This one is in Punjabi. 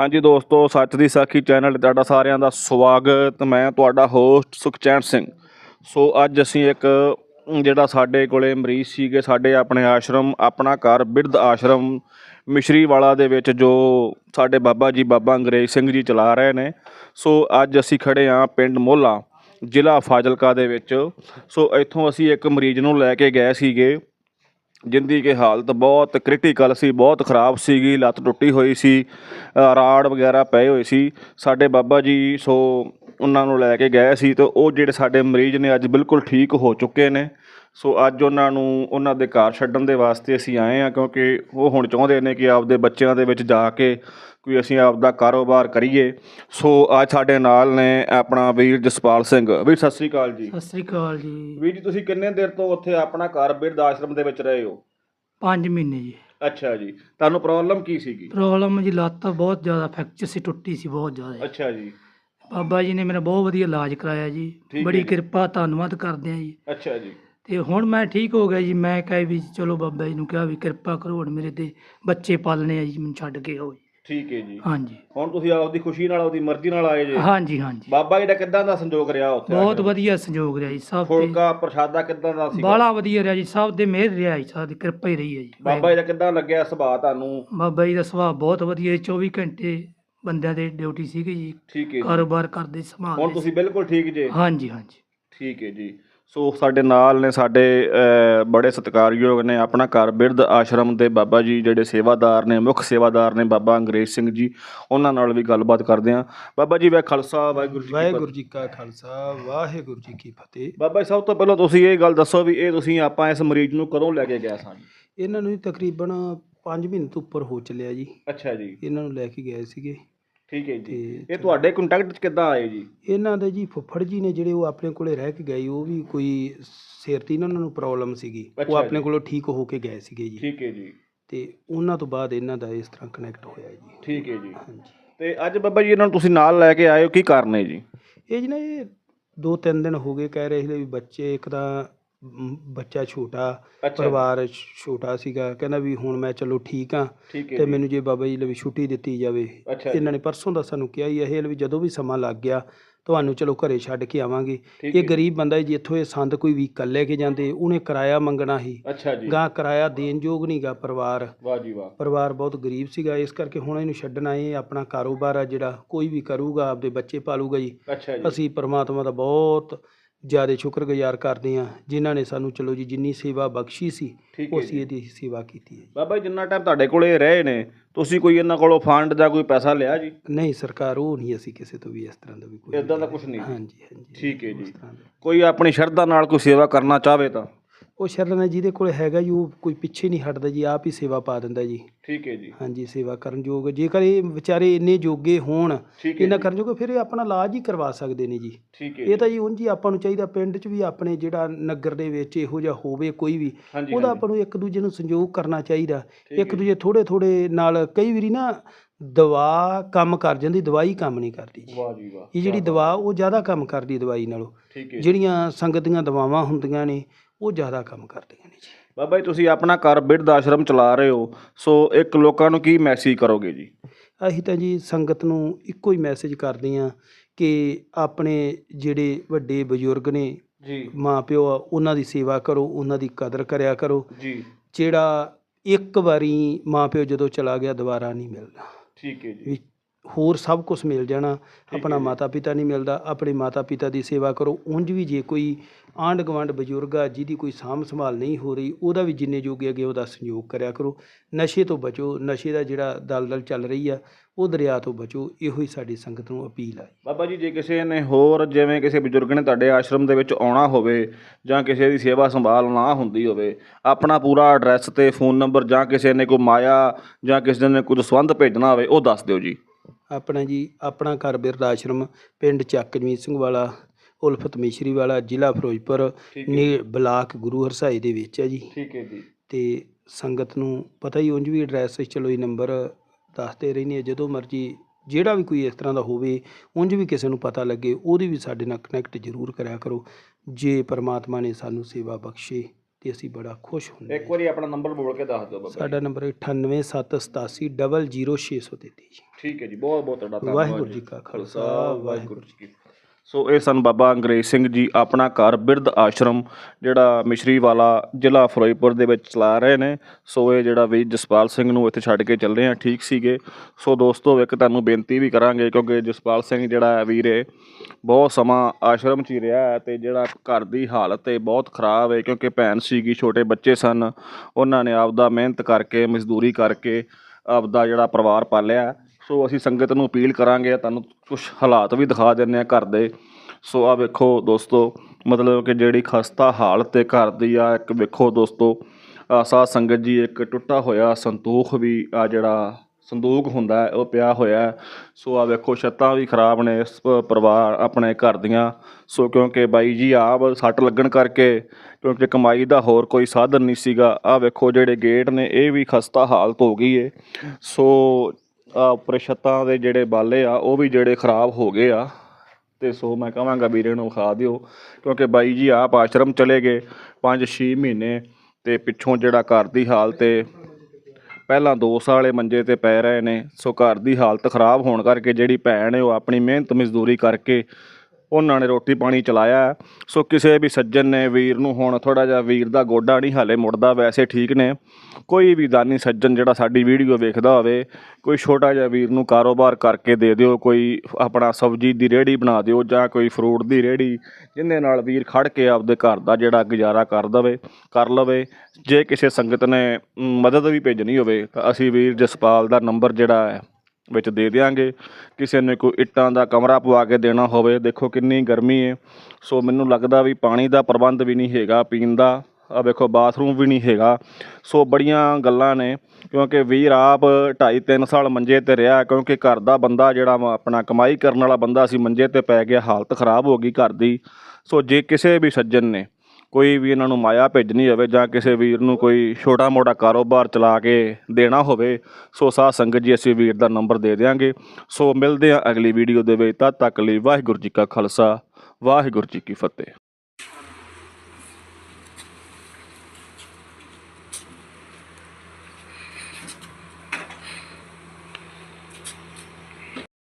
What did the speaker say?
ਹਾਂਜੀ ਦੋਸਤੋ, ਸੱਚ ਦੀ ਸਾਖੀ ਚੈਨਲ ਤੇ ਤੁਹਾਡਾ ਸਾਰਿਆਂ ਦਾ ਸਵਾਗਤ। ਮੈਂ ਤੁਹਾਡਾ ਹੋਸਟ ਸੁਖਚੈਨ ਸਿੰਘ। ਸੋ ਅੱਜ ਅਸੀਂ ਇੱਕ, ਜਿਹੜਾ ਸਾਡੇ ਕੋਲੇ ਮਰੀਜ਼ ਸੀਗੇ, ਸਾਡੇ ਆਪਣੇ ਆਸ਼ਰਮ, ਆਪਣਾ ਘਰ ਬਿਰਧ ਆਸ਼ਰਮ ਮਿਸ਼ਰੀ ਵਾਲਾ ਦੇ ਵਿੱਚ ਜੋ ਸਾਡੇ ਬਾਬਾ ਜੀ, ਬਾਬਾ ਅੰਗਰੇਜ਼ ਸਿੰਘ ਜੀ ਚਲਾ ਰਹੇ ਨੇ। ਸੋ ਅੱਜ ਅਸੀਂ ਖੜੇ ਹਾਂ ਪਿੰਡ ਮੋਲਾ, ਜ਼ਿਲ੍ਹਾ ਫਾਜ਼ਿਲਕਾ ਦੇ ਵਿੱਚ। ਸੋ ਇੱਥੋਂ ਅਸੀਂ ਇੱਕ ਮਰੀਜ਼ ਨੂੰ ਲੈ ਕੇ ਗਏ ਸੀਗੇ। ਜਿੰਦੀ ਕੀ ਹਾਲਤ ਬਹੁਤ ਕ੍ਰਿਟੀਕਲ ਸੀ, ਬਹੁਤ ਖਰਾਬ ਸੀਗੀ, ਲੱਤ ਟੁੱਟੀ ਹੋਈ ਸੀ ਰਾੜ ਵਗੈਰਾ ਪਏ ਹੋਏ ਸੀ। ਸਾਡੇ ਬਾਬਾ ਜੀ, ਸੋ ਉਹਨਾਂ ਨੂੰ ਲੈ ਕੇ ਗਏ ਸੀ ਤੇ ਉਹ ਜਿਹੜੇ ਸਾਡੇ ਮਰੀਜ਼ ਨੇ, ਅੱਜ ਬਿਲਕੁਲ ਠੀਕ ਹੋ ਚੁੱਕੇ ਨੇ। ਸੋ ਅੱਜ ਉਹਨਾਂ ਨੂੰ ਉਹਨਾਂ ਦੇ ਘਰ ਛੱਡਣ ਦੇ ਵਾਸਤੇ ਅਸੀਂ ਆਏ ਆ ਕਿਉਂਕਿ ਉਹ ਹੁਣ ਚਾਹੁੰਦੇ ਨੇ ਕਿ ਆਪਦੇ ਬੱਚਿਆਂ ਦੇ ਵਿੱਚ ਜਾ ਕੇ ਕੋਈ ਅਸੀਂ ਆਪਦਾ ਕਾਰੋਬਾਰ ਕਰੀਏ। ਸੋ ਅੱਜ ਸਾਡੇ ਨਾਲ ਨੇ ਆਪਣਾ ਵੀਰ ਜਸਪਾਲ ਸਿੰਘ। ਵੀਰ ਸਤਿ ਸ੍ਰੀ ਅਕਾਲ ਜੀ। ਸਤਿ ਸ੍ਰੀ ਅਕਾਲ ਜੀ। ਵੀਰ ਜੀ ਤੁਸੀਂ ਕਿੰਨੇ ਦਿਨ ਤੋਂ ਉੱਥੇ ਆਪਣਾ ਘਰ ਬਿਰਧ ਆਸ਼ਰਮ ਦੇ ਵਿੱਚ ਰਹੇ ਹੋ? 5 ਮਹੀਨੇ ਜੀ। ਅੱਛਾ ਜੀ। ਤੁਹਾਨੂੰ ਪ੍ਰੋਬਲਮ ਕੀ ਸੀਗੀ? ਪ੍ਰੋਬਲਮ ਜੀ ਲੱਤ ਬਹੁਤ ਜ਼ਿਆਦਾ ਫ੍ਰੈਕਚਰ ਸੀ ਟੁੱਟੀ ਸੀ ਬਹੁਤ ਜ਼ਿਆਦਾ। ਅੱਛਾ ਜੀ। ਬਾਬਾ ਜੀ ਨੇ ਮੇਰਾ ਬਹੁਤ ਵਧੀਆ ਇਲਾਜ ਕਰਾਇਆ ਜੀ। ਬੜੀ। ਕਿਰਪਾ ਧੰਨਵਾਦ ਕਰਦੇ ਆ ਜੀ। ਅੱਛਾ ਜੀ। ਤੇ ਹੁਣ ਮੈਂ ਠੀਕ ਹੋ ਗਿਆ ਜੀ ਮੈਂ ਕਹੇ ਵੀ ਚਲੋ ਬਾਬਾ ਜੀ ਨੂੰ ਕਿਹਾ ਵੀ ਕਿਰਪਾ ਕਰੋ ਹੁਣ ਮੇਰੇ ਤੇ ਬੱਚੇ ਪਾਲਣੇ ਆ ਜੀ ਮੈਨੂੰ ਛੱਡ ਕੇ ਆਓ ਜੀ। ਠੀਕ ਹੈ ਜੀ। ਹਾਂਜੀ। ਹੁਣ ਤੁਸੀਂ ਆਪਦੀ ਖੁਸ਼ੀ ਨਾਲ ਆਪਦੀ ਮਰਜ਼ੀ ਨਾਲ ਆਏ ਜੇ। ਹਾਂਜੀ ਹਾਂਜੀ। ਬਾਬਾ ਜੀ ਦਾ ਕਿੱਦਾਂ ਦਾ ਸੰਜੋਗ ਰਿਹਾ ਉੱਥੇ ਬਹੁਤ? ਵਧੀਆ ਸੰਯੋਗ ਰਿਹਾ ਜੀ ਸਭ ਤੇ ਫੁਲਕਾ ਪ੍ਰਸ਼ਾਦਾ ਕਿੱਦਾਂ ਦਾ ਸੀ ਬਾਲਾ ਵਧੀਆ ਰਿਹਾ ਜੀ ਸਭ ਦੇ ਮਿਹਰ ਰਿਹਾ ਜੀ ਸਭ ਦੀ ਕਿਰਪਾ ਹੀ ਰਹੀ ਹੈ ਜੀ। ਬਾਬਾ ਜੀ ਦਾ ਕਿੱਦਾਂ ਲੱਗਿਆ ਸੁਭਾਅ ਤੁਹਾਨੂੰ? ਬਾਬਾ ਜੀ ਦਾ ਸੁਭਾਅ ਬਹੁਤ ਵਧੀਆ ਜੀ 24 ਘੰਟੇ ਬੰਦਿਆਂ ਦੇ ਡਿਊਟੀ ਸੀਗੀ ਜੀ। ਠੀਕ ਹੈ ਜੀ। ਕਾਰੋਬਾਰ ਕਰਦੇ ਹੁਣ ਸੰਭਾਲਦੇ ਤੁਸੀਂ ਬਿਲਕੁਲ ਠੀਕ ਜੇ? ਹਾਂਜੀ ਹਾਂਜੀ। ਠੀਕ ਹੈ ਜੀ। ਸੋ ਸਾਡੇ ਨਾਲ ਨੇ ਸਾਡੇ ਬੜੇ ਸਤਿਕਾਰਯੋਗ ਨੇ ਆਪਣਾ ਘਰ ਬਿਰਧ ਆਸ਼ਰਮ ਦੇ ਬਾਬਾ ਜੀ ਜਿਹੜੇ ਸੇਵਾਦਾਰ ਨੇ ਮੁੱਖ ਸੇਵਾਦਾਰ ਨੇ ਬਾਬਾ ਅੰਗਰੇਜ਼ ਸਿੰਘ ਜੀ ਉਹਨਾਂ ਨਾਲ ਵੀ ਗੱਲਬਾਤ ਕਰਦੇ ਹਾਂ। ਬਾਬਾ ਜੀ ਵੇ ਖਾਲਸਾ ਵਾਹਿਗੁਰੂ ਜੀ ਵਾਹਿਗੁਰੂ ਜੀ ਕਾ ਖਾਲਸਾ ਵਾਹਿਗੁਰੂ ਜੀ ਕੀ ਫਤਿਹ। ਬਾਬਾ ਜੀ ਸਭ ਤੋਂ ਪਹਿਲਾਂ ਤੁਸੀਂ ਇਹ ਗੱਲ ਦੱਸੋ ਵੀ ਇਹ ਤੁਸੀਂ ਆਪਾਂ ਇਸ ਮਰੀਜ਼ ਨੂੰ ਕਦੋਂ ਲੈ ਕੇ ਗਏ ਸਨ ਇਹਨਾਂ ਨੂੰ ਜੀ ਤਕਰੀਬਨ 5 ਮਹੀਨੇ ਤੋਂ ਉੱਪਰ ਹੋ ਚੱਲਿਆ ਜੀ। ਅੱਛਾ ਜੀ। ਇਹਨਾਂ ਨੂੰ ਲੈ ਕੇ ਗਏ ਸੀਗੇ। ਠੀਕ ਹੈ ਜੀ। ਤੇ ਇਹ ਤੁਹਾਡੇ ਕੰਟੈਕਟ 'ਚ ਕਿੱਦਾਂ ਆਏ ਜੀ? ਇਹਨਾਂ ਦੇ ਜੀ ਫੁੱਫੜ ਜੀ ਨੇ ਜਿਹੜੇ ਉਹ ਆਪਣੇ ਕੋਲੇ ਰਹਿ ਕੇ ਗਏ ਉਹ ਵੀ ਕੋਈ ਸਿਰ ਦੀ ਨਾ ਉਹਨਾਂ ਨੂੰ ਪ੍ਰੋਬਲਮ ਸੀਗੀ। ਅੱਛਾ ਉਹ ਆਪਣੇ ਜੀ। ਕੋਲੋਂ ਠੀਕ ਹੋ ਕੇ ਗਏ ਸੀਗੇ ਜੀ। ਠੀਕ ਹੈ ਜੀ। ਤੇ ਉਹਨਾਂ ਤੋਂ ਬਾਅਦ ਇਹਨਾਂ ਦਾ ਇਸ ਤਰ੍ਹਾਂ ਕਨੈਕਟ ਹੋਇਆ ਜੀ। ਠੀਕ ਹੈ ਜੀ। ਹਾਂਜੀ। ਤੇ ਅੱਜ ਬਾਬਾ ਜੀ ਇਹਨਾਂ ਨੂੰ ਤੁਸੀਂ ਨਾਲ ਲੈ ਕੇ ਆਏ ਹੋ ਕੀ ਕਾਰਨ ਹੈ ਜੀ? ਇਹ ਜੀ ਨਾ ਇਹ ਦੋ ਤਿੰਨ ਦਿਨ ਹੋ ਗਏ ਕਹਿ ਰਹੇ ਸੀ ਵੀ ਬੱਚੇ ਇੱਕ ਤਾਂ ਬੱਚਾ ਛੋਟਾ ਪਰਿਵਾਰ ਛੋਟਾ ਸੀਗਾ ਕਹਿੰਦਾ ਵੀ ਹੁਣ ਮੈਂ ਚਲੋ ਠੀਕ ਆ ਤੇ। ਮੈਨੂੰ ਜੇ ਬਾਬਾ ਜੀ ਲਈ ਛੁੱਟੀ ਦਿੱਤੀ ਜਾਵੇ। ਇਹਨਾਂ ਨੇ ਪਰਸੋਂ ਦਾ ਸਾਨੂੰ ਕਿਹਾ ਹੀ ਇਹ ਵੀ ਜਦੋਂ ਵੀ ਸਮਾਂ ਲੱਗ ਗਿਆ ਤੁਹਾਨੂੰ ਚਲੋ ਘਰੇ ਛੱਡ ਕੇ ਆਵਾਂਗੇ। ਇਹ। ਗਰੀਬ ਬੰਦਾ ਜੀ ਇੱਥੋਂ ਇਹ ਸੰਦ ਕੋਈ ਵਹੀਕਲ ਲੈ ਕੇ ਜਾਂਦੇ ਉਹਨੇ ਕਿਰਾਇਆ ਮੰਗਣਾ ਸੀ। ਅੱਛਾ ਜੀ। ਗਾਂ ਕਿਰਾਇਆ ਦੇਣ ਯੋਗ ਨਹੀਂਗਾ ਪਰਿਵਾਰ। ਵਾਹ ਜੀ ਵਾਹ। ਪਰਿਵਾਰ ਬਹੁਤ ਗਰੀਬ ਸੀਗਾ ਇਸ ਕਰਕੇ ਹੁਣ ਇਹਨੂੰ ਛੱਡਣ ਆਏ ਆਪਣਾ ਕਾਰੋਬਾਰ ਆ ਜਿਹੜਾ ਕੋਈ ਵੀ ਕਰੂਗਾ ਆਪਦੇ ਬੱਚੇ ਪਾਲੂਗਾ ਜੀ। ਅਸੀਂ ਪਰਮਾਤਮਾ ਦਾ ਬਹੁਤ ਜ਼ਿਆਦਾ ਸ਼ੁਕਰਗੁਜ਼ਾਰ ਕਰਦੇ ਹਾਂ ਜਿਨ੍ਹਾਂ ਨੇ ਸਾਨੂੰ ਚਲੋ ਜੀ ਜਿੰਨੀ ਸੇਵਾ ਬਖਸ਼ੀ ਸੀ ਠੀਕ ਹੈ ਅਸੀਂ ਇਹਦੀ ਸੇਵਾ ਕੀਤੀ ਹੈ। ਬਾਬਾ ਜੀ ਜਿੰਨਾ ਟਾਈਮ ਤੁਹਾਡੇ ਕੋਲੇ ਰਹੇ ਨੇ ਤੁਸੀਂ ਕੋਈ ਇਹਨਾਂ ਕੋਲੋਂ ਫੰਡ ਜਾਂ ਕੋਈ ਪੈਸਾ ਲਿਆ ਜੀ ਨਹੀਂ ਸਰਕਾਰ ਉਹ ਨਹੀਂ ਅਸੀਂ ਕਿਸੇ ਤੋਂ ਵੀ ਇਸ ਤਰ੍ਹਾਂ ਦਾ ਵੀ ਕੋਈ ਏਦਾਂ ਦਾ। ਕੁਛ ਨਹੀਂ। ਹਾਂਜੀ ਹਾਂਜੀ ਠੀਕ ਹੈ ਜੀ ਉਸ ਤਰ੍ਹਾਂ ਦਾ। ਕੋਈ ਆਪਣੀ ਸ਼ਰਧਾ ਨਾਲ ਕੋਈ ਸੇਵਾ ਕਰਨਾ ਚਾਹਵੇ ਤਾਂ ਉਹ ਸ਼ਰਨ ਹੈ ਜਿਹਦੇ ਕੋਲ ਹੈਗਾ ਜੀ ਉਹ ਕੋਈ ਪਿੱਛੇ ਨਹੀਂ ਹਟਦਾ ਜੀ ਆਪ ਹੀ ਸੇਵਾ ਪਾ ਦਿੰਦਾ ਜੀ। ਠੀਕ ਹੈ ਜੀ। ਹਾਂਜੀ ਸੇਵਾ ਕਰਨ ਯੋਗ। ਜੇਕਰ ਇਹ ਵਿਚਾਰੇ ਇੰਨੇ ਜੋਗੇ ਹੋਣ ਠੀਕ ਹੈ ਇਹਨਾਂ ਜੀ। ਕਰਨ ਯੋਗ ਫਿਰ ਇਹ ਆਪਣਾ ਇਲਾਜ ਹੀ ਕਰਵਾ ਸਕਦੇ ਨੇ ਜੀ। ਠੀਕ ਹੈ ਇਹ ਤਾਂ ਜੀ। ਉਂਝ ਹੀ ਆਪਾਂ ਨੂੰ ਚਾਹੀਦਾ ਪਿੰਡ 'ਚ ਵੀ ਆਪਣੇ ਜਿਹੜਾ ਨਗਰ ਦੇ ਵਿੱਚ ਇਹੋ ਜਿਹਾ ਹੋਵੇ ਕੋਈ ਵੀ ਹਾਂਜੀ ਉਹਦਾ ਹਾਂਜੀ। ਆਪਾਂ ਨੂੰ ਇੱਕ ਦੂਜੇ ਨੂੰ ਸੰਯੋਗ ਕਰਨਾ ਚਾਹੀਦਾ। ਠੀਕ ਇੱਕ ਹੈ। ਦੂਜੇ ਥੋੜੇ ਥੋੜੇ ਨਾਲ ਕਈ ਵਾਰੀ ਨਾ ਦਵਾ ਕੰਮ ਕਰ ਜਾਂਦੀ ਦਵਾਈ ਕੰਮ ਨਹੀਂ ਕਰਦੀ ਜੀ। ਵਾਹ ਜੀ ਵਾਹ ਇਹ ਜਿਹੜੀ ਦਵਾ ਉਹ ਜ਼ਿਆਦਾ ਕੰਮ ਕਰਦੀ ਦਵਾਈ ਨਾਲੋਂ। ਠੀਕ ਹੈ ਜੀ। ਜਿਹੜੀਆਂ ਸੰਗਤ ਦੀਆਂ ਦਵਾਵਾਂ ਹੁੰਦੀਆਂ ਨੇ ਉਹ ਜ਼ਿਆਦਾ ਕੰਮ ਕਰਦੀਆਂ ਨੇ ਜੀ। ਬਾਬਾ ਜੀ ਤੁਸੀਂ ਆਪਣਾ ਘਰ ਬਿਰਧ ਆਸ਼ਰਮ ਚਲਾ ਰਹੇ ਹੋ ਸੋ ਇੱਕ ਲੋਕਾਂ ਨੂੰ ਕੀ ਮੈਸੇਜ ਕਰੋਗੇ ਜੀ? ਅਸੀਂ ਤਾਂ ਜੀ ਸੰਗਤ ਨੂੰ ਇੱਕੋ ਹੀ ਮੈਸੇਜ ਕਰਦੇ ਹਾਂ ਕਿ ਆਪਣੇ ਜਿਹੜੇ ਵੱਡੇ ਬਜ਼ੁਰਗ ਨੇ ਜੀ। ਮਾਂ ਪਿਓ ਆ ਉਹਨਾਂ ਦੀ ਸੇਵਾ ਕਰੋ ਉਹਨਾਂ ਦੀ ਕਦਰ ਕਰਿਆ ਕਰੋ। ਜੀ। ਜਿਹੜਾ ਇੱਕ ਵਾਰੀ ਮਾਂ ਪਿਓ ਜਦੋਂ ਚਲਾ ਗਿਆ ਦੁਬਾਰਾ ਨਹੀਂ ਮਿਲਦਾ ਠੀਕ ਹੈ ਜੀ। ਹੋਰ ਸਭ ਕੁਝ ਮਿਲ ਜਾਣਾ। ਆਪਣਾ। ਮਾਤਾ ਪਿਤਾ ਨਹੀਂ ਮਿਲਦਾ। ਆਪਣੇ ਮਾਤਾ ਪਿਤਾ ਦੀ ਸੇਵਾ ਕਰੋ। ਉਂਝ ਵੀ ਜੇ ਕੋਈ ਆਂਢ ਗੁਆਂਢ ਬਜ਼ੁਰਗ ਆ ਜਿਹਦੀ ਕੋਈ ਸਾਂਭ ਸੰਭਾਲ ਨਹੀਂ ਹੋ ਰਹੀ ਉਹਦਾ ਵੀ ਜਿੰਨੇ ਜੋਗੇ ਅੱਗੇ ਉਹਦਾ ਸੰਯੋਗ ਕਰਿਆ ਕਰੋ। ਨਸ਼ੇ ਤੋਂ ਬਚੋ। ਨਸ਼ੇ ਦਾ ਜਿਹੜਾ ਦਲਦਲ ਚੱਲ ਰਹੀ ਆ ਉਹ ਦਰਿਆ ਤੋਂ ਬਚੋ। ਇਹੋ ਹੀ ਸਾਡੀ ਸੰਗਤ ਨੂੰ ਅਪੀਲ ਆ। ਬਾਬਾ ਜੀ ਜੇ ਕਿਸੇ ਨੇ ਹੋਰ ਜਿਵੇਂ ਕਿਸੇ ਬਜ਼ੁਰਗ ਨੇ ਤੁਹਾਡੇ ਆਸ਼ਰਮ ਦੇ ਵਿੱਚ ਆਉਣਾ ਹੋਵੇ ਜਾਂ ਕਿਸੇ ਦੀ ਸੇਵਾ ਸੰਭਾਲ ਨਾ ਹੁੰਦੀ ਹੋਵੇ ਆਪਣਾ ਪੂਰਾ ਐਡਰੈਸ ਤੇ ਫੋਨ ਨੰਬਰ ਜਾਂ ਕਿਸੇ ਨੇ ਕੋਈ ਮਾਇਆ ਜਾਂ ਕਿਸੇ ਨੇ ਕੋਈ ਦਸਵੰਧ ਭੇਜਣਾ ਹੋਵੇ ਉਹ ਦੱਸ ਦਿਓ ਜੀ। ਆਪਣਾ ਜੀ ਆਪਣਾ ਘਰ ਬਿਰਧ ਆਸ਼ਰਮ ਪਿੰਡ ਚੱਕ ਜਮੀਤ ਸਿੰਘ ਵਾਲਾ ਉਲਫਤ ਮਿਸ਼ਰੀ ਵਾਲਾ ਜ਼ਿਲ੍ਹਾ ਫਿਰੋਜ਼ਪੁਰ ਠੀਕ ਹੈ। ਨੇ ਬਲਾਕ ਗੁਰੂ ਹਰਸਾਏ ਦੇ ਵਿੱਚ ਹੈ ਜੀ। ਠੀਕ ਹੈ ਜੀ। ਤੇ ਸੰਗਤ ਨੂੰ ਪਤਾ ਹੀ ਉਂਝ ਵੀ ਐਡਰੈਸ ਚਲੋ ਇਹ ਨੰਬਰ ਦੱਸਦੇ ਰਹਿੰਦੇ ਆ ਜਦੋਂ ਮਰਜ਼ੀ ਜਿਹੜਾ ਵੀ ਕੋਈ ਇਸ ਤਰ੍ਹਾਂ ਦਾ ਹੋਵੇ ਉਂਝ ਵੀ ਕਿਸੇ ਨੂੰ ਪਤਾ ਲੱਗੇ ਉਹਦੀ ਵੀ ਸਾਡੇ ਨਾਲ ਕਨੈਕਟ ਜ਼ਰੂਰ ਕਰਿਆ ਕਰੋ। ਜੇ ਪਰਮਾਤਮਾ ਨੇ ਸਾਨੂੰ ਸੇਵਾ ਬਖਸ਼ੇ ਤੇ ਅਸੀਂ ਬੜਾ ਖੁਸ਼ ਹੁੰਦੇ ਇੱਕ ਵਾਰੀ ਆਪਣਾ ਨੰਬਰ ਬੋਲ ਕੇ ਦੱਸ ਦਿਓ ਬਾਬਾ ਜੀ। ਸਾਡਾ ਨੰਬਰ 9878800633 ਜੀ। ਠੀਕ ਹੈ ਜੀ ਬਹੁਤ ਬਹੁਤ ਤੁਹਾਡਾ ਧੰਨਵਾਦ ਵਾਹਿਗੁਰੂ ਜੀ ਕਾ ਖਾਲਸਾ ਵਾਹਿਗੁਰੂ ਜੀ ਕੀ ਫਤਿਹ। ਸੋ ਇਹ ਸਨ ਬਾਬਾ ਅੰਗਰੇਜ਼ ਸਿੰਘ ਜੀ ਆਪਣਾ ਘਰ ਬਿਰਧ ਆਸ਼ਰਮ, ਜਿਹੜਾ ਮਿਸ਼ਰੀ ਵਾਲਾ ਜ਼ਿਲ੍ਹਾ ਫਿਰੋਜ਼ਪੁਰ ਦੇ ਵਿੱਚ ਚਲਾ ਰਹੇ ਨੇ। ਸੋ ਇਹ ਜਿਹੜਾ ਵੀ ਜਸਪਾਲ ਸਿੰਘ ਨੂੰ ਇੱਥੇ ਛੱਡ ਕੇ ਚੱਲ ਰਹੇ ਆ, ਠੀਕ ਸੀਗੇ। ਸੋ ਦੋਸਤੋ, ਇੱਕ ਤੁਹਾਨੂੰ ਬੇਨਤੀ ਵੀ ਕਰਾਂਗੇ, ਕਿਉਂਕਿ ਜਸਪਾਲ ਸਿੰਘ ਜਿਹੜਾ ਹੈ ਵੀਰੇ, ਬਹੁਤ ਸਮਾਂ ਆਸ਼ਰਮ 'ਚ ਹੀ ਰਿਹਾ ਹੈ ਤੇ ਜਿਹੜਾ ਘਰ ਦੀ ਹਾਲਤ ਹੈ ਬਹੁਤ ਖਰਾਬ ਹੈ, ਕਿਉਂਕਿ ਭੈਣ ਸੀਗੀ, ਛੋਟੇ ਬੱਚੇ ਸਨ। ਉਹਨਾਂ ਨੇ ਆਪਦਾ ਮਿਹਨਤ ਕਰਕੇ, ਮਜ਼ਦੂਰੀ ਕਰਕੇ ਆਪਦਾ ਜਿਹੜਾ ਪਰਿਵਾਰ ਪਾਲਿਆ ਸੋ ਅਸੀਂ ਸੰਗਤ ਨੂੰ ਅਪੀਲ ਕਰਾਂਗੇ, ਤੁਹਾਨੂੰ ਕੁਝ ਹਾਲਾਤ ਵੀ ਦਿਖਾ ਦਿੰਦੇ ਆ ਘਰ ਦੇ। ਸੋ ਆ ਵੇਖੋ ਦੋਸਤੋ, ਮਤਲਬ ਕਿ ਜਿਹੜੀ ਖਸਤਾ ਹਾਲਤ ਹੈ ਘਰ ਦੀ ਆ ਇੱਕ ਵੇਖੋ ਦੋਸਤੋ ਆ ਸਾਧ ਸੰਗਤ ਜੀ ਇੱਕ ਟੁੱਟਾ ਹੋਇਆ ਸੰਤੂਖ ਵੀ ਆ ਜਿਹੜਾ ਸੰਦੂਕ ਹੁੰਦਾ ਉਹ ਪਿਆ ਹੋਇਆ ਸੋ ਆ ਵੇਖੋ ਛੱਤਾਂ ਵੀ ਖਰਾਬ ਨੇ ਇਸ ਪਰਿਵਾਰ ਆਪਣੇ ਘਰ ਦੀਆਂ। ਸੋ ਕਿਉਂਕਿ ਬਾਈ ਜੀ ਆਪ ਸੱਟ ਲੱਗਣ ਕਰਕੇ, ਕਿਉਂਕਿ ਕਮਾਈ ਦਾ ਹੋਰ ਕੋਈ ਸਾਧਨ ਨਹੀਂ ਸੀਗਾ। ਆ ਵੇਖੋ ਜਿਹੜੇ ਗੇਟ ਨੇ, ਇਹ ਵੀ ਖਸਤਾ ਹਾਲਤ ਹੋ ਗਈ ਏ। ਸੋ ਉੱਪਰ ਛੱਤਾਂ ਦੇ ਜਿਹੜੇ ਬਾਲੇ ਆ, ਉਹ ਵੀ ਜਿਹੜੇ ਖਰਾਬ ਹੋ ਗਏ ਆ। ਤੇ ਸੋ ਮੈਂ ਕਹਾਂਗਾ ਵੀਰੇ ਨੂੰ ਵਿਖਾ ਦਿਓ, ਕਿਉਂਕਿ ਬਾਈ ਜੀ ਆਪ ਆਸ਼ਰਮ ਚਲੇ ਗਏ 5-6 ਮਹੀਨੇ ਤੇ ਪਿੱਛੋਂ ਜਿਹੜਾ ਘਰ ਦੀ ਹਾਲਤ ਏ, ਪਹਿਲਾਂ 2 ਸਾਲੇ ਮੰਜੇ ਤੇ ਪੈ ਰਹੇ ਨੇ। ਸੋ ਘਰ ਦੀ ਹਾਲਤ ਖਰਾਬ ਹੋਣ ਕਰਕੇ ਜਿਹੜੀ ਭੈਣ ਹੈ ਉਹ ਆਪਣੀ ਮਿਹਨਤ ਮਜ਼ਦੂਰੀ ਕਰਕੇ ਉਹਨਾਂ ਨੇ ਰੋਟੀ ਪਾਣੀ ਚਲਾਇਆ। ਸੋ ਕਿਸੇ ਵੀ ਸੱਜਣ ਨੇ ਵੀਰ ਨੂੰ ਹੁਣ ਥੋੜਾ ਜਿਹਾ ਵੀਰ ਦਾ ਗੋਡਾ ਨਹੀਂ, ਹਾਲੇ ਮੁੜਦਾ, ਵੈਸੇ ਠੀਕ ਨੇ। ਕੋਈ ਵੀ ਦਾਨੀ ਸੱਜਣ ਜਿਹੜਾ ਸਾਡੀ ਵੀਡੀਓ ਵੇਖਦਾ ਹੋਵੇ, ਕੋਈ ਛੋਟਾ ਜਿਹਾ ਵੀਰ ਨੂੰ ਕਾਰੋਬਾਰ ਕਰਕੇ ਦੇ ਦਿਓ, ਕੋਈ ਆਪਣਾ ਸਬਜ਼ੀ ਦੀ ਰੇਹੜੀ ਬਣਾ ਦਿਓ ਜਾਂ ਕੋਈ ਫਰੂਟ ਦੀ ਰੇਹੜੀ ਜਿਹਦੇ ਨਾਲ ਵੀਰ ਖੜ ਕੇ ਆਪਦੇ ਘਰ ਦਾ ਜਿਹੜਾ ਗੁਜ਼ਾਰਾ ਕਰ ਦਵੇ, ਕਰ ਲਵੇ। ਜੇ ਕਿਸੇ ਸੰਗਤ ਨੇ ਮਦਦ ਵੀ ਭੇਜਣੀ ਹੋਵੇ, ਤਾਂ ਅਸੀਂ ਵੀਰ ਜਸਪਾਲ ਦਾ ਨੰਬਰ ਜਿਹੜਾ ਹੈ ਵਿੱਚ ਦੇ ਦਿਆਂਗੇ। ਕਿਸੇ ਨੇ ਕੋਈ ਇੱਟਾਂ ਦਾ ਕਮਰਾ ਪਵਾ ਕੇ ਦੇਣਾ ਹੋਵੇ। ਦੇਖੋ ਕਿੰਨੀ ਗਰਮੀ ਹੈ ਸੋ ਮੈਨੂੰ ਲੱਗਦਾ ਵੀ ਪਾਣੀ ਦਾ ਪ੍ਰਬੰਧ ਵੀ ਨਹੀਂ ਹੈਗਾ, ਪੀਣ ਦਾ। ਆ ਵੇਖੋ, ਬਾਥਰੂਮ ਵੀ ਨਹੀਂ ਹੈਗਾ। ਸੋ ਬੜੀਆਂ ਗੱਲਾਂ ਨੇ, ਕਿਉਂਕਿ ਵੀਰ ਆਪ 2.5 3 ਸਾਲ ਮੰਜੇ ਤੇ ਰਿਹਾ, ਕਿਉਂਕਿ ਘਰ ਦਾ ਬੰਦਾ ਜਿਹੜਾ ਵਾ, ਆਪਣਾ ਕਮਾਈ ਕਰਨ ਵਾਲਾ ਬੰਦਾ ਸੀ, ਮੰਜੇ ਤੇ ਪੈ ਗਿਆ, ਹਾਲਤ ਖਰਾਬ ਹੋ ਗਈ ਘਰ ਦੀ। ਸੋ ਜੇ ਕਿਸੇ ਵੀ ਸੱਜਣ ਨੇ ਕੋਈ ਵੀ ਇਹਨਾਂ ਨੂੰ ਮਾਇਆ ਭੇਜਣੀ ਹੋਵੇ ਜਾਂ ਕਿਸੇ ਵੀਰ ਨੂੰ ਕੋਈ ਛੋਟਾ ਮੋਟਾ ਕਾਰੋਬਾਰ ਚਲਾ ਕੇ ਦੇਣਾ ਹੋਵੇ, ਸੋ ਸਾਧ ਸੰਗਤ ਜੀ, ਅਸੀਂ ਵੀਰ ਦਾ ਨੰਬਰ ਦੇ ਦਿਆਂਗੇ। ਸੋ ਮਿਲਦੇ ਹਾਂ ਅਗਲੀ ਵੀਡੀਓ ਦੇ ਵਿੱਚ, ਤਦ ਤੱਕ ਲਈ ਵਾਹਿਗੁਰੂ ਜੀ ਕਾ ਖਾਲਸਾ, ਵਾਹਿਗੁਰੂ ਜੀ ਕੀ ਫਤਿਹ।